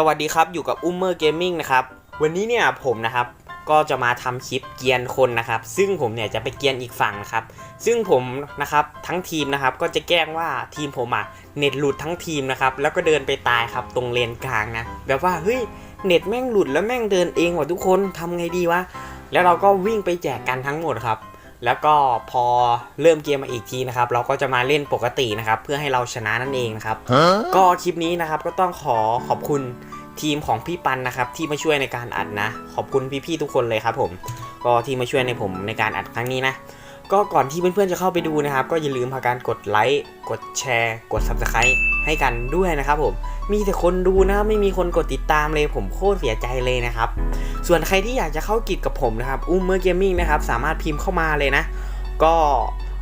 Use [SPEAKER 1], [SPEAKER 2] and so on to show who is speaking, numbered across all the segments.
[SPEAKER 1] สวัสดีครับอยู่กับอุ้มเมอร์เกมมิ่งนะครับวันนี้เนี่ยผมนะครับก็จะมาทำคลิปเกียนคนนะครับ ซึ่งผมเนี่ยจะไปเกียนอีกฝั่งนะครับ ซึ่งผมนะครับทั้งทีมนะครับก็จะแกล้งว่าทีมผมอะเน็ตหลุดทั้งทีมนะครับแล้วก็เดินไปตายครับตรงเลนกลางนะแบบว่าเฮ้ยเน็ตแม่งหลุดแล้วแม่งเดินเองว่ะทุกคนทำไงดีวะแล้วเราก็วิ่งไปแจกกันทั้งหมดครับ แล้วก็พอเริ่มเกมมาอีกทีนะครับเราก็จะมาเล่นปกตินะครับเพื่อให้เราชนะนั่นเองนะครับก็คลิปนี้นะครับก็ต้องขอขอบคุณ ทีมของพี่ปันนะครับที่มาช่วยในการอัดนะ ขอบคุณพี่ๆทุกคนเลยครับผม ก็ที่มาช่วยในผมในการอัดครั้งนี้นะ ก็ก่อนที่เพื่อนๆจะเข้าไปดูนะครับ ก็อย่าลืมพาการกดไลค์กดแชร์ กด subscribe ให้กันด้วยนะครับผมมีแต่คนดูนะไม่มีคนกดติดตามเลยผมโคตรเสียใจเลยนะครับ ส่วนใครที่อยากจะเข้ากิจกับผมนะครับ อุ้มเมอร์เกมมิ่งนะครับ สามารถพิมพ์เข้ามาเลยนะ ก็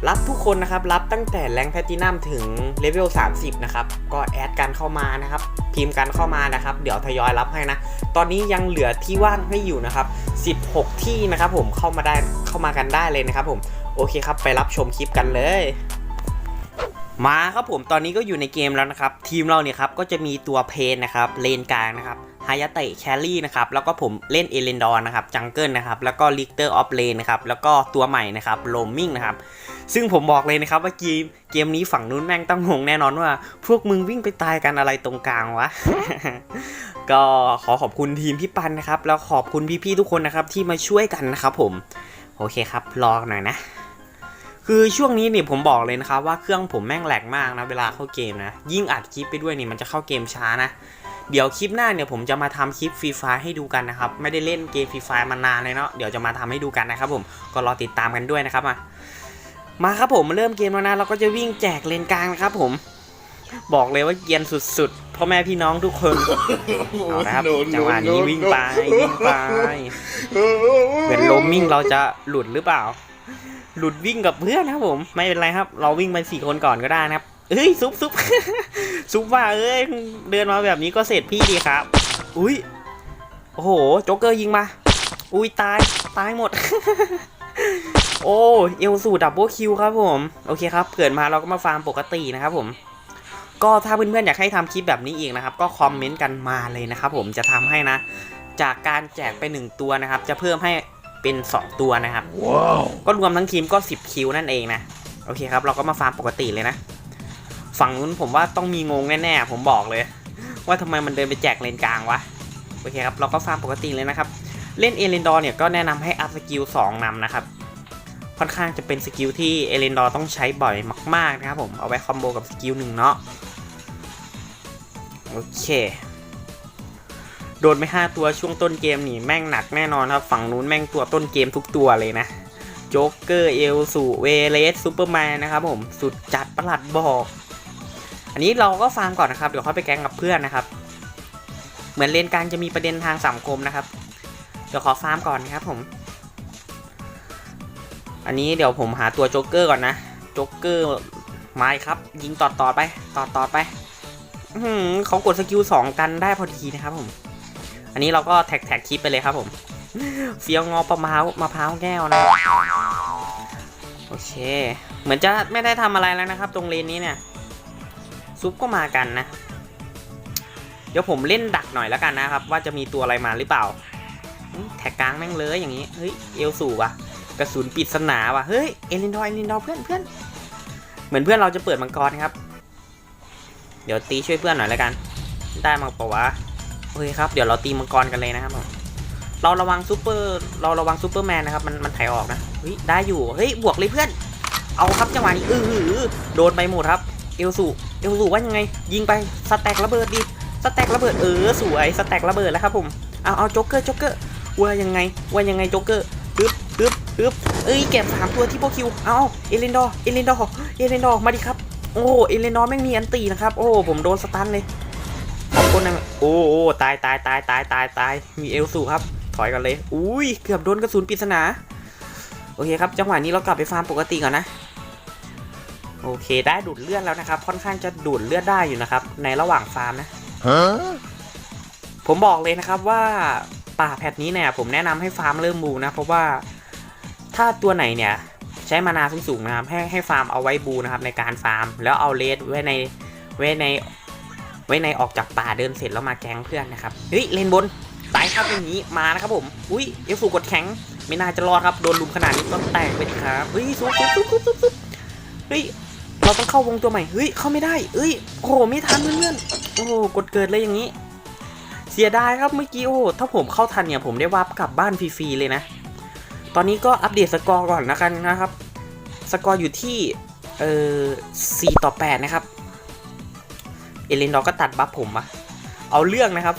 [SPEAKER 1] รับทุกคนนะครับ รับตั้งแต่แรงแพตินัมถึงเลเวล 30 นะครับ ก็แอดกันเข้ามานะครับ พิมพ์กันเข้ามานะครับ เดี๋ยวทยอยรับให้นะ ตอนนี้ยังเหลือที่ว่างให้อยู่นะครับ 16 ที่นะครับผม เข้ามาได้ เข้ามากันได้เลยนะครับผม โอเคครับ ไปรับชมคลิปกันเลย มาครับผม ตอนนี้ก็อยู่ในเกมแล้วนะครับ ทีมเราเนี่ยครับ ก็จะมีตัวเพนนะครับ เลนกลางนะครับฮายาเตะแคลรี่นะครับ แล้วก็ผมเล่นเอเลนดอนนะครับ จังเกิลนะครับ แล้วก็ลิกเตอร์ออฟเลนนะครับ แล้วก็ตัวใหม่นะครับ โลมิงนะครับ ซึ่งผมบอกเลยนะครับว่าเกมเกมนี้ฝั่งนู้นแม่งต้องงงแน่นอนว่า พวกมึงวิ่งไปตายกันอะไรตรงกลางวะ ก็ขอขอบคุณทีมพี่ปันนะครับ แล้วขอบคุณพี่ๆทุกคนนะครับที่มาช่วยกันนะครับผม โอเคครับรอหน่อยนะ คือช่วงนี้เนี่ยผมบอกเลยนะครับว่าเครื่องผมแม่งแหลกมากนะเวลาเข้าเกมนะ ยิ่งอัดคลิปไปด้วยนี่มันจะเข้าเกมช้านะเดี๋ยวคลิปหน้าเนี่ยผมจะมาทำคลิปฟรีไฟให้ดูกันนะครับ ไม่ได้เล่นเกมฟรีไฟมานานเลยเนาะเดี๋ยวจะมาทำให้ดูกันนะครับผมก็รอติดตามกันด้วยนะครับมา มาครับผมมาเริ่มเกมแล้วนะเราก็จะวิ่งแจกเลนกลางนะครับผม บอกเลยว่าเกรียนสุดๆพ่อแม่พี่น้องทุกคนเอาละครับจังหวะนี้วิ่งไปวิ่งไปเป็นโลมมิ่งเราจะหลุดหรือเปล่า หลุดวิ่งกับเพื่อนนะครับผม ไม่เป็นไรครับ เราวิ่งไปสี่คนก่อนก็ได้นะครับเฮ้ยซุปซุปซุปว่าเอ้ยเดินมาแบบนี้ก็เสร็จพี่ดีครับ อุ้ยโอ้โหโจ๊กเกอร์ยิงมา อุ้ยตายตายหมด โอ้เอลสูดับเบิลคิวครับผม โอเคครับเกิดมาเราก็มาฟาร์มปกตินะครับผม ก็ถ้าเพื่อนๆอยากให้ทำคลิปแบบนี้อีกนะครับ ก็คอมเมนต์กันมาเลยนะครับผมจะทำให้นะ จากการแจกไปหนึ่งตัวนะครับ จะเพิ่มให้เป็น 2 ตัวนะครับก็รวมทั้งทีมก็ 10 คิวนั่นเองนะ โอเคครับ เราก็มาฟาร์มปกติเลยนะ ฝั่งนู้นผมว่าต้องมีงงแน่ๆ ผมบอกเลย ว่าทำไมมันเดินไปแจกเลนกลางวะ โอเคครับ เราก็ฟาร์มปกติเลยนะครับ เล่นเอเลนดอร์เนี่ยก็แนะนำให้อัพสกิล2นำนะครับ ค่อนข้างจะเป็นสกิลที่เอเลนดอร์ต้องใช้บ่อยมาก ๆ นะครับผมเอาไว้คอมโบกับสกิลหนึ่งเนาะโอเคโดนไปห้าตัวช่วงต้นเกมนี่แม่งหนักแน่นอนครับ ฝั่งนู้นแม่งตัวต้นเกมทุกตัวเลยนะโจ๊กเกอร์เอลสูเวเลสซูเปอร์แมนนะครับผมสุดจัดประหลัดบอก อันนี้เราก็ฟังก่อนนะครับ เดี๋ยวค่อยไปแกงกับเพื่อนนะครับ เหมือนเลนกลางจะมีประเด็นทางสังคมนะครับ เดี๋ยวขอฟาร์มก่อนนะครับผม อันนี้เดี๋ยวผมหาตัวโจ๊กเกอร์ก่อนนะ โจ๊กเกอร์ไม้ครับ ยิงต่อต่อไป ต่อต่อไปอื้อหือเขากดสกิลสองกันได้พอดีนะครับผม อันนี้เราก็แท็กแท็กคลิปไปเลยครับผมเฟี้ยวงอปะมะพร้าวมะพร้าวแก้วนะ โอเค เหมือนจะไม่ได้ทำอะไรแล้วนะครับ ตรงเลนนี้เนี่ย ซุปก็มากันนะ เดี๋ยวผมเล่นดักหน่อยแล้วกันนะครับ ว่าจะมีตัวอะไรมาหรือเปล่า แท็กกลางแม่งเลยอย่างนี้ เฮ้ย เอลสูว่ะ กระสุนปริศนาว่ะ เฮ้ย เอลินดอเอลินดอเพื่อนเพื่อนเหมือนเพื่อนเราจะเปิดมังกรนะครับ เดี๋ยวตีช่วยเพื่อนหน่อยแล้วกัน ได้มาปะวะโอเคครับ เดี๋ยวเราตีมังกรกันเลยนะครับผมเราระวังซูเปอร์เราระวังซูเปอร์แมนนะครับ มันมันไถออกนะเฮ้ยได้อยู่ เฮ้ย บวกเลยเพื่อน เอาครับจังหวะนี้อืออโดนไปหมดครับ เอลสูเอลสูว่ายังไง ยิงไป สแต็กระเบิดดิ สแต็กระเบิดเออสวย สแต็กระเบิดแล้วครับผม เอาเอาโจ๊กเกอร์โจ๊กเกอร์ว่ายังไงว่ายังไงโจ๊กเกอร์ปึ๊บ ปึ๊บเอ้ยเก็บสามตัวที่โปคิว เอาเอเลนดอร์เอเลนดอร์เอเลนดอร์มาดิครับ โอ้เอเลนอร์แม่งมีอันตีนะครับ โอ้ผมโดนสตันเลยขอบคนนะโอ้โอ้ตายตายตายตายตายตายมีเอลสูครับ ถอยกันเลย อุ้ยเกือบโดนกระสุนปริศนา โอเคครับ จังหวะนี้เรากลับไปฟาร์มปกติก่อนนะ โอเคได้ดูดเลือดแล้วนะครับ ค่อนข้างจะดูดเลือดได้อยู่นะครับ ในระหว่างฟาร์มนะผมบอกเลยนะครับว่าป่าแพทนี้เนี่ยผมแนะนำให้ฟาร์มเริ่มบูนะ เพราะว่า ถ้าตัวไหนเนี่ยใช้มานาสูงๆนะครับให้ให้ฟาร์มเอาไว้บูนะครับในการฟาร์ม แล้วเอาเลสไว้ในไว้ในไว้ในออกจากป่าเดินเสร็จแล้วมาแกล้งเพื่อนนะครับเฮ้ยเลนบนตายครับอย่างนี้มานะครับผมอุ้ยเอฟฟูกดแข็งไม่น่าจะรอดครับโดนลุมขนาดนี้ต้องแตกไปครับเฮ้ยซุบซุบซุบซุบซุบเฮ้ยเราต้องเข้าวงตัวใหม่เฮ้ยเข้าไม่ได้เอ้ยโอ้โหไม่ทันเพื่อนๆโอ้โหกดเกิดเลยอย่างนี้ เสียดายครับเมื่อกี้โอ้ถ้าผมเข้าทันเนี่ยผมได้วาร์ปกลับบ้านฟรีๆเลยนะ ตอนนี้ก็อัปเดตสกอร์ก่อนนะกันนะครับ สกอร์อยู่ที่เอ่อ4ต่อ 8 นะครับ เอเลนดอร์ก็ตัดบัฟผมอะเอาเรื่องนะครับ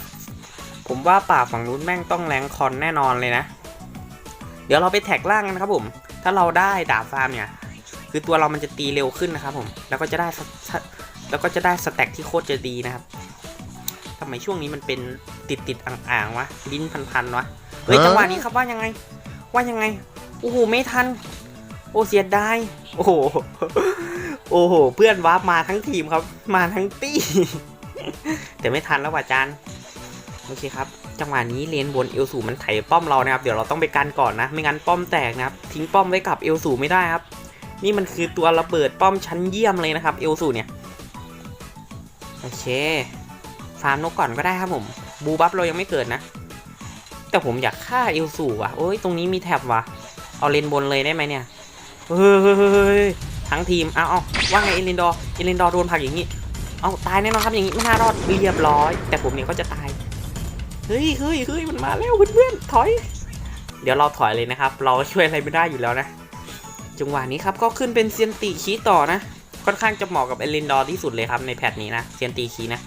[SPEAKER 1] ผมว่าป่าฝั่งนู้นแม่งต้องแรงคอนแน่นอนเลยนะ เดี๋ยวเราไปแท็กล่างกันนะครับผม ถ้าเราได้ดาบฟาร์มเนี่ย คือตัวเรามันจะตีเร็วขึ้นนะครับผม แล้วก็จะได้แล้วก็จะได้สแต็กที่โคตรจะดีนะครับทำไมช่วงนี้มันเป็นติดติดอ่างๆวะลิ้นพันๆวะเฮ้ยจังหวะนี้ครับว่ายังไง ว่ายังไง โอ้โห ไม่ทัน โอ้เสียดาย โอ้โห โอ้โห เพื่อนวาร์ปมาทั้งทีมครับ มาทั้งตี้ แต่ไม่ทันแล้วว่ะจานโอเคครับ จังหวะนี้เลนบนเอลสูมันไถป้อมเรานะครับ เดี๋ยวเราต้องไปกันก่อนนะ ไม่งั้นป้อมแตกนะครับ ทิ้งป้อมไว้กับเอลสูไม่ได้ครับ นี่มันคือตัวระเบิดป้อมชั้นเยี่ยมเลยนะครับ เอลสูเนี่ย โอเค ฟาร์มนกก่อนก็ได้ครับผม บูบัฟเรายังไม่เกิดนะ แต่ผมอยากฆ่าเอลสูว่ะโอ้ยตรงนี้มีแท็บว่ะ เอาเลนบนเลยได้ไหมเนี่ย เฮ้ยเฮ้ยเฮ้ยทั้งทีม เอาเอาว่าไงเอเลนดอร์เอเลนดอร์โดนผักอย่างนี้ เอาตายแน่นอนครับอย่างนี้ไม่น่ารอดเรียบร้อย แต่ผมเนี่ยก็จะตาย เฮ้ยเฮ้ยเฮ้ยมันมาแล้วเพื่อนๆถอย เดี๋ยวเราถอยเลยนะครับ เราช่วยอะไรไม่ได้อยู่แล้วนะ จังหวะนี้ครับก็ขึ้นเป็นเซียนติคีต่อนะ ค่อนข้างจะเหมาะกับเอเลนดอร์ที่สุดเลยครับในแพทนี้นะเซียนตีคีนะ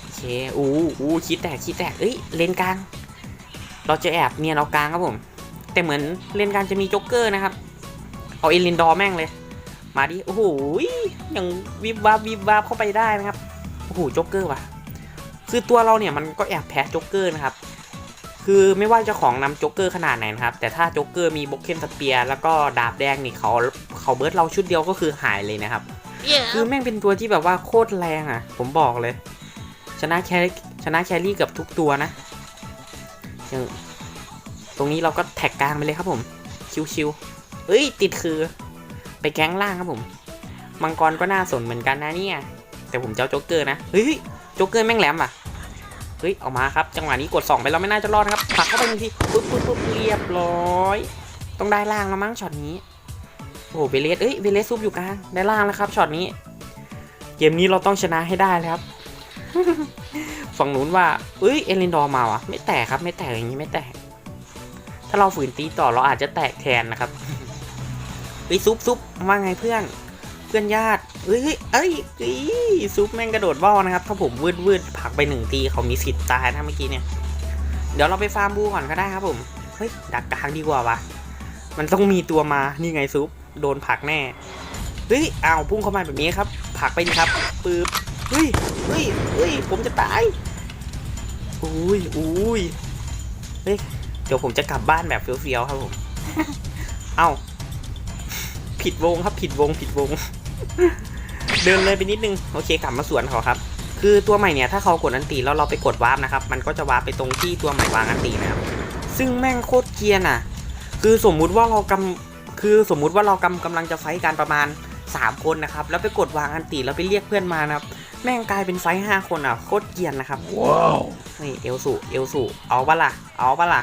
[SPEAKER 1] โอเคอู้อู้คีแตกคีแตกเอ้ยเลนกลาง เราจะแอบเนียนเอากลางครับผม แต่เหมือนเลนกลางจะมีโจ๊กเกอร์นะครับ เอาเอลินดอร์แม่งเลย มาดิ โอ้โหยังวิบวับวิบวับเข้าไปได้นะครับ โอ้โหโจ๊กเกอร์ว่ะ คือตัวเราเนี่ยมันก็แอบแพ้โจ๊กเกอร์นะครับ คือไม่ว่าเจะของนำโจ๊กเกอร์ขนาดไหนนะครับ แต่ถ้าโจ๊กเกอร์มีบล็อกเคนสเปียร์แล้วก็ดาบแดงนี่เขาเขาเบิร์ดเราชุดเดียวก็คือหายเลยนะครับคือแม่งเป็นตัวที่แบบว่าโคตรแรงอะ ผมบอกเลย ชนะแครชนะแครี่เกับทุกตัวนะ อย่างตรงนี้เราก็แท็กกลางไปเลยครับผม ชิวๆเอ้ย ติดคือ ไปแก๊งล่างครับผม มังกรก็น่าสนเหมือนกันนะเนี่ย แต่ผมเจะเอาโจ๊กเกอร์นะ เฮ้ย โจ๊กเกอร์แม่งแหลมอะ เฮ้ย เอามาครับ จังหวะนี้กด 2 ไปแล้วไม่น่าจะรอดครับผลักเข้าไปทันทีปุ๊บปุ๊บปุ๊บเรียบร้อย ต้องได้ล่างแล้วมั้งช็อตนี้ โอ้โหเวเลสเอ้ย เวเลสซุปอยู่กลาง ได้ล่างแล้วครับช็อตนี้ เกมนี้เราต้องชนะให้ได้เลยครับ ฝั่งนู้นว่าเอ้ยเอลินดอร์มาวะไม่แตกครับ ไม่แตกอย่างนี้ไม่แตก ถ้าเราฝืนตีต่อเราอาจจะแตกแทนนะครับเฮ้ยซุปซุปว่าไงเพื่อน เพื่อนญาติเอ้ยเอ้ยเอ้ยซุปแม่งกระโดดว่าวนะครับ ถ้าผมวืดวืดผักไปหนึ่งตีเขามีสิทธิ์ตายนะเมื่อกี้เนี่ย เดี๋ยวเราไปฟาร์มบูก่อนก็ได้ครับผม เฮ้ยดักกลางดีกว่าวะมันต้องมีตัวมา นี่ไงซุปโดนผักแน่ เฮ้ยอ้าวพุ่งเข้ามาแบบนี้ครับ ผักไปดีครับปึ๊บ เฮ้ยเฮ้ยเฮ้ยผมจะตายอุ้ยอุ้ยเฮ้ยเดี๋ยวผมจะกลับบ้านแบบเฟี้ยวๆครับผม เอ้า ผิดวงครับผิดวงผิดวง เดินเลยไปนิดนึง โอเคกลับมาสวนเขาครับ คือตัวใหม่เนี่ยถ้าเขากดอันตีแล้วเราไปกดวาร์ปนะครับ มันก็จะวาร์ปไปตรงที่ตัวใหม่วางอันตีนะครับ ซึ่งแม่งโคตรเกรียนอะ คือสมมุติว่าเรากำคือสมมุติว่าเรากำกำลังจะไฟท์กันประมาณ 3 คนนะครับ แล้วไปกดวางอันตีแล้วไปเรียกเพื่อนมานะครับ แม่งกลายเป็นไฟท์ห้าคนอะโคตรเกรียนนะครับ
[SPEAKER 2] ว้าว
[SPEAKER 1] นี่เอลสูเอลสูเอาปะล่ะ เอาปะล่ะ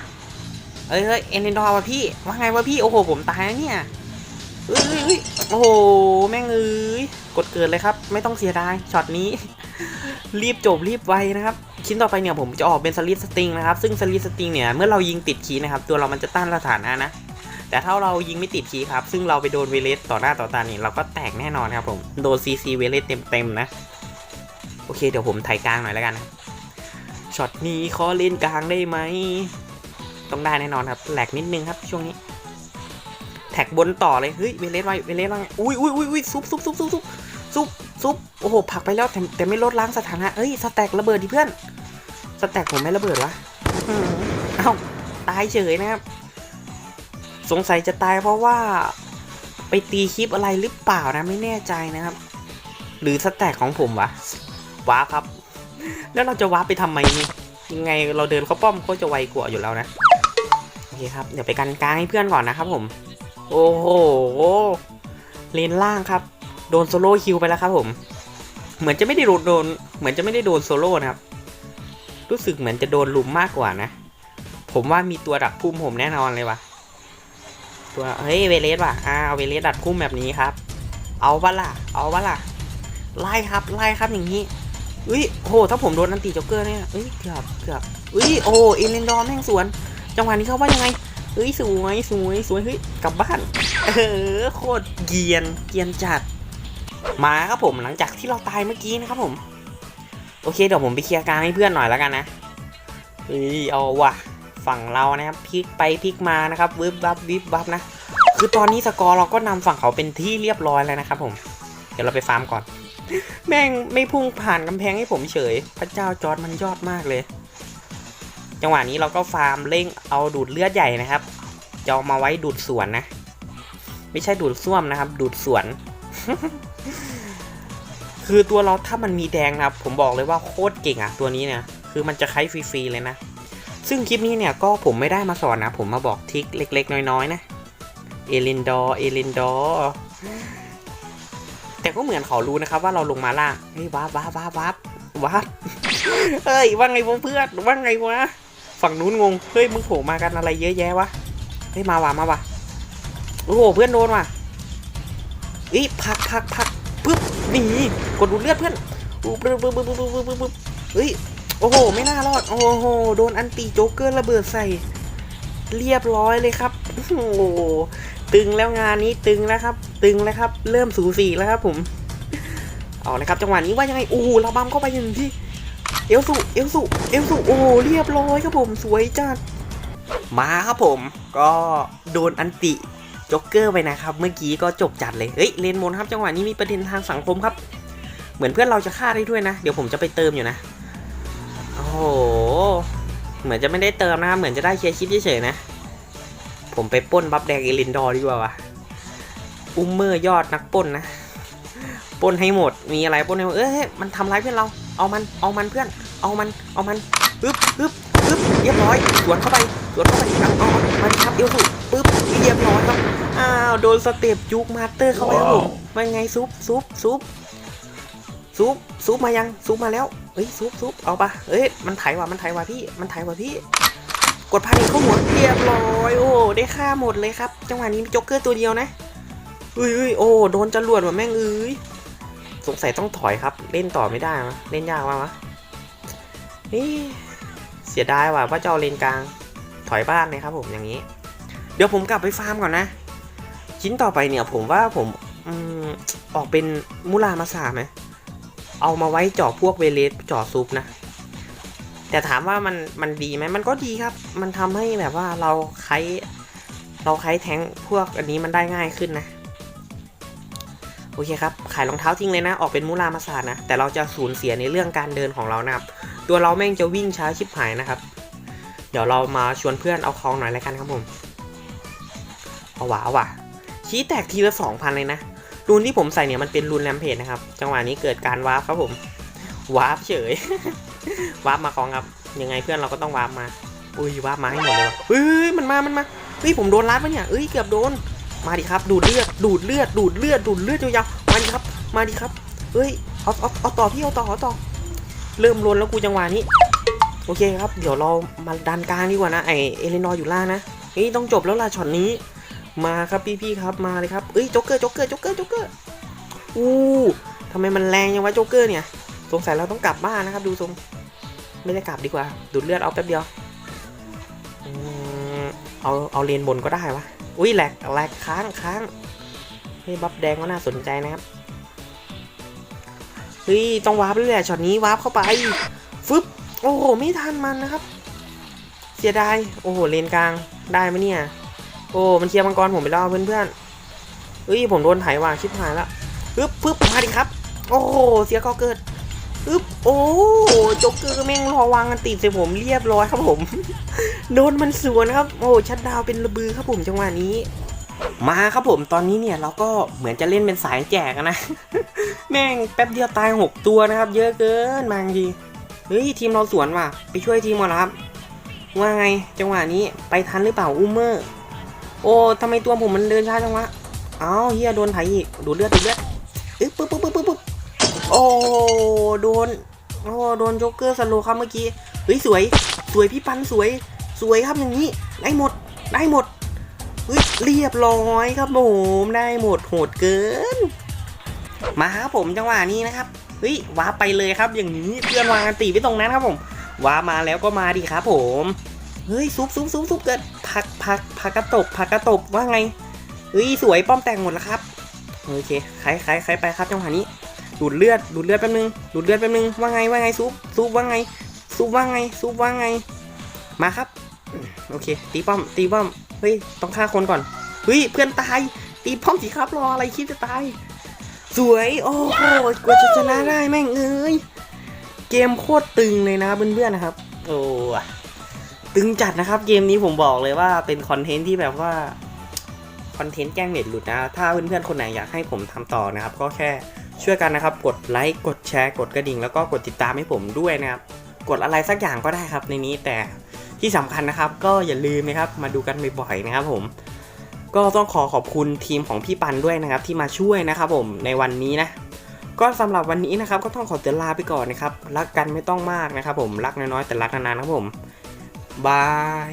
[SPEAKER 1] เอ้ยเฮ้ยเอ็นเดนดอร์วะพี่ ว่าไงวะพี่ โอ้โห ผมตายแล้วเนี่ยเอ้ยเอ้ยเอ้ยโอ้โห แม่งเอ้ย กดเกิดเลยครับ ไม่ต้องเสียดาย ช็อตนี้ รีบจบรีบไวนะครับ ชิ้นต่อไปเนี่ยผมจะออกเป็นสลิดสติงนะครับ ซึ่งสลิดสติงเนี่ย เมื่อเรายิงติดคีย์นะครับ ตัวเรามันจะต้านสถานะนะ แต่ถ้าเรายิงไม่ติดคีย์ครับ ซึ่งเราไปโดนเวเลสต่อหน้าต่อตานี่เราก็แตกแน่นอนครับผม โดนซีซีเวเลสเต็มๆนะ โอเคเดี๋ยวผมไถกลางหน่อยแล้วกันช็อตนี้ขอเล่นกลางได้ไหมต้องได้แน่นอนครับแหลกนิดนึงครับช่วงนี้ แท็กบนต่อเลยเฮ้ยเวเลสไว้เวเลสไว้อุ้ยอุ้ยอุ้ยอุ้ยซุบซุบซุบซุบซุบซุบซุบโอ้โหผักไปแล้วแต่แต่ไม่ลดล้างสถานะเอ้ยสแต็กระเบิดดิเพื่อนสแต็กผมไม่ระเบิดวะเอ้าตายเฉยนะครับ สงสัยจะตายเพราะว่า ไปตีคลิปอะไรหรือเปล่านะไม่แน่ใจนะครับ หรือสแต็กของผมวะ ว้าครับ แล้วเราจะว้าไปทำไมนี่ยังไงเราเดินเข้าป้อมก็จะไวกว่าอยู่แล้วนะโอเคครับเดี๋ยวไปกันกลางให้เพื่อนก่อนนะครับผม โอ้โหเลนล่างครับ โดนโซโล่คิวไปแล้วครับผม เหมือนจะไม่ได้โดนโดนเหมือนจะไม่ได้โดนโซโล่นะครับ รู้สึกเหมือนจะโดนลุมมากกว่านะ ผมว่ามีตัวดักพุ่มผมแน่นอนเลยว่ะตัวเฮ้ยเวเลสว่ะอ่าเวเลสดักพุ่มแบบนี้ครับ เอาปะล่ะ เอาปะล่ะไล่ครับไล่ครับอย่างนี้ อุ้ยโอ้โหถ้าผมโดนอันตีจ็อกเกอร์เนี่ยเอ้ยเกือบเกือบอุ้ยโอ้เอเลนดอร์แม่งสวน จังหวะนี้เขาว่ายังไงเฮ้ยสวยสวยสวยเฮ้ยกลับบ้านเออโคตรเกียนเกียนจัด มาครับผมหลังจากที่เราตายเมื่อกี้นะครับผม โอเคเดี๋ยวผมไปเคลียร์กลางให้เพื่อนหน่อยแล้วกันนะเฮ้ยเอาว่ะฝั่งเรานะครับพลิกไปพลิกมานะครับวิบวับวิบวับนะคือตอนนี้สกอร์เราก็นำฝั่งเขาเป็นที่เรียบร้อยแล้วนะครับผม เดี๋ยวเราไปฟาร์มก่อน แม่งไม่พุ่งผ่านกำแพงให้ผมเฉย พระเจ้าจอร์ดมันยอดมากเลย จังหวะนี้เราก็ฟาร์มเร่งเอาดูดเลือดใหญ่นะครับจะเอามาไว้ดูดสวนนะ ไม่ใช่ดูดซ่วมนะครับ ดูดสวน คือตัวเราถ้ามันมีแดงนะครับ ผมบอกเลยว่าโคตรเก่งอะตัวนี้เนี่ย คือมันจะใช้ฟรีๆเลยนะ ซึ่งคลิปนี้เนี่ยก็ผมไม่ได้มาสอนนะ ผมมาบอกทริคเล็ก ๆ น้อยๆนะ เอลินดอร์เอลินดอร์ แต่ก็เหมือนเขารู้นะครับว่าเราลงมาล่างเฮ้ยวับวับวับวับวับเฮ้ยว่าไงวะเพื่อนว่าไงวะฝั่งนู้นงงเฮ้ยมึงโผล่มากันอะไรเยอะแยะวะเฮ้ยมาว่ะมาว่ะโอ้โหเพื่อนโดนว่ะอีพักพักพักปึ๊บนี่กดดูเลือดเพื่อนปึ๊บปึ๊บปึ๊บปึ๊บปึ๊บปึ๊บปึ๊บเฮ้ยโอ้โห ไม่น่ารอด โอ้โห โดนอันตีโจ๊กเกอร์ระเบิดใส่ เรียบร้อยเลยครับ โอ้โห ตึงแล้วงานนี้ตึงแล้วครับ ตึงแล้วครับ เริ่มสูสีแล้วครับผม เอาเลยครับจังหวะนี้ว่ายังไงโอ้โหเราบัมเข้าไปอย่างที่ เอลสุเอลสุเอลสุโอ้เรียบร้อยครับผม สวยจัดมาครับผม ก็โดนอันติจ็อกเกอร์ไปนะครับ เมื่อกี้ก็จบจัดเลยเฮ้ยเลนมนครับจังหวะนี้มีประเด็นทางสังคมครับ เหมือนเพื่อนเราจะฆ่าได้ด้วยนะ เดี๋ยวผมจะไปเติมอยู่นะโอ้โหเหมือนจะไม่ได้เติมนะครับเหมือนจะได้เคลียร์คิดเฉยๆนะ ผมไปปล้นบัฟแดงเอลินดอร์ดีกว่าวะอุ้มเมอร์ยอดนักปล้นนะปล้นให้หมด มีอะไรปล้นให้หมด เอ้ย มันทำร้ายเพื่อนเรา เอามัน เอามันเพื่อน เอามัน เอามันปึ๊บปึ๊บปึ๊บเรียบร้อย สวนเข้าไป สวนเข้าไปเอาเอาเอามันครับเอวสุปึ๊บ เรียบร้อยครับ อ้าว โดนสเต็ปยุกมาสเตอร์เข้าไปครับผมมันไงซุปซุปซุปซุปซุปมายังซุปมาแล้วเฮ้ยซุปซุปเอาปะเอ้ย มันไถว่ะ มันไถว่ะพี่ มันไถว่ะพี่ กดพานิเข้าหัวเรียบร้อย โอ้ได้ฆ่าหมดเลยครับ จังหวะนี้มีจ็อกเกอร์ตัวเดียวนะอ้ยเอ้ยโอ้โดนจรวดว่ะแม่งเอ้ยสงสัยต้องถอยครับ เล่นต่อไม่ได้มะเล่นยากมากวะเฮ้ยเสียดายว่ะว่าจะเอาเลนกลางถอยบ้านเลยครับ ผมอย่างนี้ เดี๋ยวผมกลับไปฟาร์มก่อนนะ ชิ้นต่อไปเนี่ยผมว่าผมอืมออกเป็นมูลามาสาไหมเอามาไว้จาะพวกเวเลสจาะซุปนะ แต่ถามว่ามันมันดีไหมมันก็ดีครับ มันทำให้แบบว่าเราไคเราไคแทงพวกอันนี้มันได้ง่ายขึ้นนะ โอเคครับ ขายรองเท้าทิ้งเลยนะ ออกเป็นมูลามาสาดนะ แต่เราจะสูญเสียในเรื่องการเดินของเรานะครับ ตัวเราแม่งจะวิ่งช้าชิบหายนะครับ เดี๋ยวเรามาชวนเพื่อนเอาคลองหน่อยแล้วกันครับผม เอาหวาเอาว่ะ ชี้แตกทีละสองพันเลยนะรูนที่ผมใส่เนี่ยมันเป็นรูนแรมเพจนะครับ จังหวะนี้เกิดการวาร์ปครับผม วาร์ปเฉย วาร์ปมาคลองครับ ยังไงเพื่อนเราก็ต้องวาร์ปมา อุ้ยวาร์ปมาให้หมดเลยว่ะเฮ้ยมันมา มันมาเฮ้ยผมโดนรัดปะเนี่ยเอ้ยเกือบโดน มาดิครับดูดเลือดดูดเลือดดูดเลือดดูดเลือดยาวๆมาดิครับ มาดิครับเฮ้ยเอาเอาเอาต่อพี่เอาต่อเอาต่อ เริ่มลนแล้วกูจังหวะนี้ โอเคครับ เดี๋ยวเรามาดันกลางดีกว่านะไอเอเลนอร์อยู่ล่างนะเฮ้ยต้องจบแล้วล่ะช็อตนี้ มาครับพี่ๆครับมาเลยครับเอ้ยโจ๊กเกอร์โจ๊กเกอร์โจ๊กเกอร์โจ๊กเกอร์อู้ทำไมมันแรงยังวะโจ๊กเกอร์เนี่ย สงสัยเราต้องกลับบ้านนะครับ ดูทรงไม่ได้กลับดีกว่า ดูดเลือดเอาแป๊บเดียวเอาเอาเลนบนก็ได้วะอุ้ยแหลกแหลกค้างค้างเฮ้ยบัฟแดงก็น่าสนใจนะครับเฮ้ยต้องวาร์ปเลยแหละช็อตนี้วาร์ปเข้าไปฟึบโอ้โหไม่ทันมันนะครับ เสียดายโอ้โหเลนกลางได้ไหมเนี่ย โอ้มันเคลียร์มังกรผมไปแล้วเพื่อนๆเฮ้ยผมโดนไถว่ะชิบหายละปึ๊บปึ๊บมาดิครับ โอ้โหเสียก็เกิด ปึ๊บโอ้โจ๊กเกอร์แม่งรอวางกันติดใส่ผมเรียบร้อยครับผม โดนมันสวนครับ โอ้ชัดดาวเป็นระบือครับผมจังหวะนี้ มาครับผมตอนนี้เนี่ยเราก็เหมือนจะเล่นเป็นสายแจกนะ แม่งแป๊บเดียวตายหกตัวนะครับ เยอะเกินบางทีเฮ้ยทีมเราสวนว่ะ ไปช่วยทีมก่อนครับ ว่าไงจังหวะนี้ไปทันหรือเปล่าอุ้มเมอร์ โอ้ทำไมตัวผมมันเดินช้าจังวะอ้าวเฮียโดนไถอีกดูเลือดดูดเลือดอึ๊บปึ๊บปึ๊บปึ๊บปึ๊บปึ๊บโอ้ โอ้โดน โอ้โดนโจ๊กเกอร์สโลครับเมื่อกี้ เฮ้ยสวย สวยพี่ปันสวย สวยครับอย่างนี้ ได้หมด ได้หมด เฮ้ยเรียบร้อยครับผมได้หมดโหดเกิน มาครับผมจังหวะนี้นะครับ เฮ้ยว้าไปเลยครับอย่างนี้เพื่อนวางอันตีไว้ตรงนั้นครับผมว้ามาแล้วก็มาดิครับผม เฮ้ยซุบซุบซุบซุบเกิดผักผักผักกระตบผักกระตบว่าไงเฮ้ยสวยป้อมแตกหมดแล้วครับ โอเคใครใครใครไปครับจังหวะนี้ ดูดเลือดดูดเลือดแป๊บนึงดูดเลือดแป๊บนึงว่าไงว่าไงซุปซุปว่าไงซุปว่าไงซุปว่าไง มาครับโอเค ตีป้อม ตีป้อมเฮ้ยต้องฆ่าคนก่อนเฮ้ยเพื่อนตาย ตีป้อมสิครับรออะไรคิดจะตาย สวยโอ้โหกว่าจะชนะได้แม่งเอ้ยเกมโคตรตึงเลยนะเพื่อนๆนะครับ โอ้ตึงจัดนะครับเกมนี้ผมบอกเลยว่าเป็นคอนเทนต์ที่แบบว่าคอนเทนต์แกล้งเน็ตหลุดนะ ถ้าเพื่อนๆคนไหนอยากให้ผมทำต่อนะครับ ก็แค่ ช่วยกันนะครับ กดไลค์กดแชร์กดกระดิ่ง แล้วก็กดติดตามให้ผมด้วยนะครับ กดอะไรสักอย่างก็ได้ครับในนี้แต่ที่สำคัญนะครับ ก็อย่าลืมนะครับมาดูกันบ่อยๆนะครับผม ก็ต้องขอขอบคุณทีมของพี่ปันด้วยนะครับ ที่มาช่วยนะครับผมในวันนี้นะก็สำหรับวันนี้นะครับ ก็ต้องขอตัวลาไปก่อนนะครับ รักกันไม่ต้องมากนะครับ ผมรักน้อยๆแต่รักนานๆนะครับผมบาย